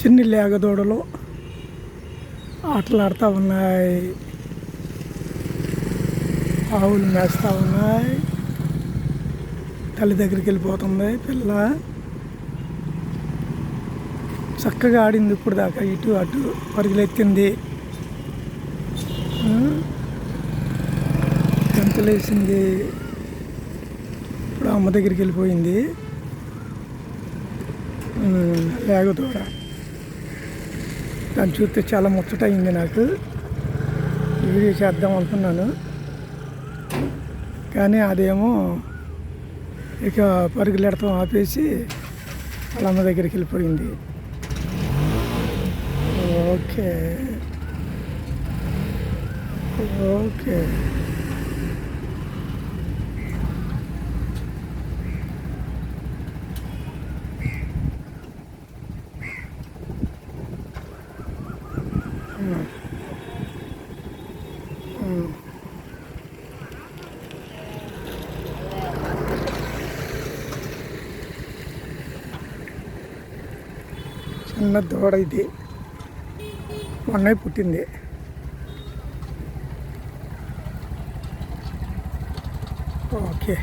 చిన్ని లేగదూడలు ఆటలాడుతూ ఉన్నాయి. ఆవులు మేస్తూ ఉన్నాయి. తల్లి దగ్గరికి వెళ్ళిపోతుంది పిల్ల. చక్కగా ఆడింది ఇప్పుడు దాకా ఇటు అటు పరుగులెత్తింది. గంతులేసింది ఇప్పుడు అమ్మ దగ్గరికి వెళ్ళిపోయింది. లేకపోతే లేగదూడ. దాన్ని చూస్తే చాలా ముచ్చట అయింది నాకు వీడియో చేద్దాం అనుకున్నాను. కానీ అదేమో ఇక పరుగులెడతాం ఆపేసి వాళ్ళ అమ్మ దగ్గరికి వెళ్ళిపోయింది. ఓకే. ఓకే. చిన్న దూడ ఇది. మొన్నే పుట్టింది. ఓకే.